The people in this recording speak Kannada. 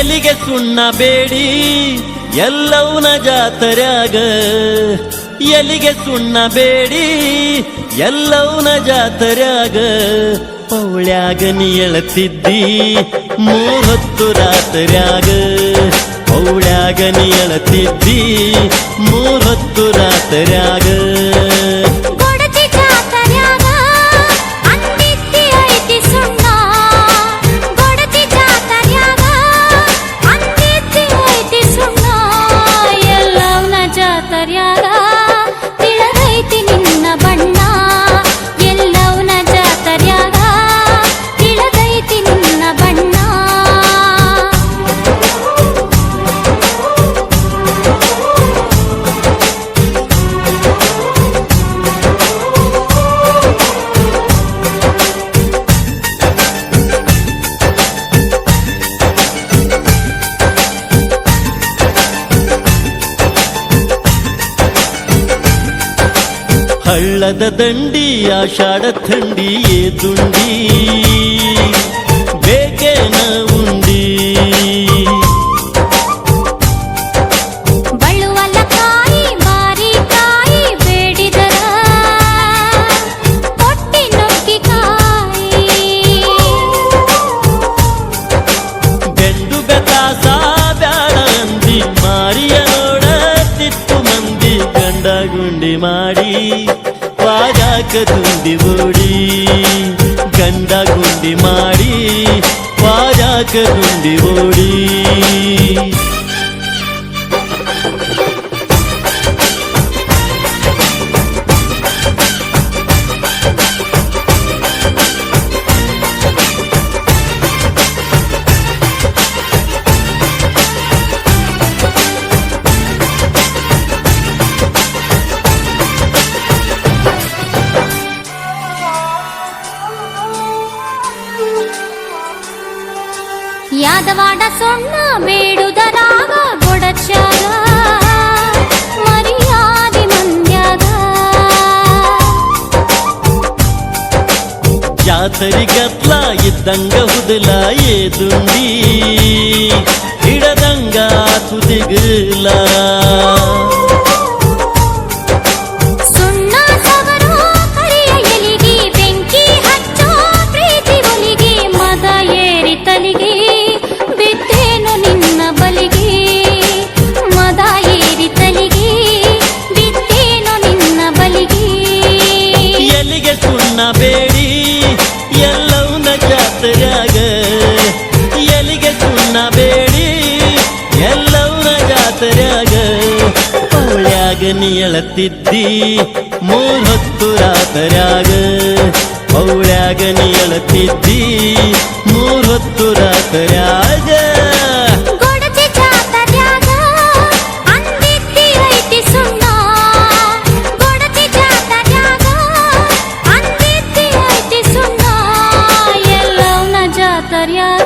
ಎಲಿಗೆ ಸುಣ್ಣ ಬೇಡಿ ಎಲ್ಲವನ ಜಾತರಾಗ ಎಲಿಗೆ ಸುಣ್ಣ ಬೇಡಿ ಎಲ್ಲವನ ಜಾತರಾಗ ಪೌಳ್ಯಾಗ ನೀ ಎಳತಿದ್ದಿ, ಮೂವತ್ತು ರಾತ್ರ್ಯಾಗ. ಪೌಳ್ಯಾಗ ನೀ ಎಳತಿದ್ದಿ, ಮೂವತ್ತು ರಾತ್ರ್ಯಾಗ. ಹಳ್ಳದ ದಂಡಿ ಆಷಾಢ ಥಂಡಿ ಏ ಮಾಡಿ ವಾಜಾಕ ದುಂಡಿ ಓಡಿ ಗಂಡ ಗುಂಡಿ ಮಾಡಿ. ವಾಜಾಕ ಗುಂಡಿ ಓಡಿ ಯಾದವಾಡ ಸೊಣ್ಣ ಬೇಡುದರಾಗ ಗೊಡಚಾಗ ಮರ್ಯಾದಿ ಮಂದ್ಯಾಗ ಜಾತರಿ ಗತ್ಲ ಇದ್ದಂಗ ಹುದಲ ಏ ದುಂಡಿ ಹಿಡದಂಗ ತುದಿಗಲ ಮ್ಯಾಗ ನೀಳತಿದ್ದಿ ಮೂರ್ ಹೊತ್ತು ರಾತರ್ಯಾಗ ಪೌಳ್ಯಾಗ ನೀಳತಿದ್ದಿ ಮೂರ್ ಹೊತ್ತು ರಾತರ್ಯಾಗ Yeah.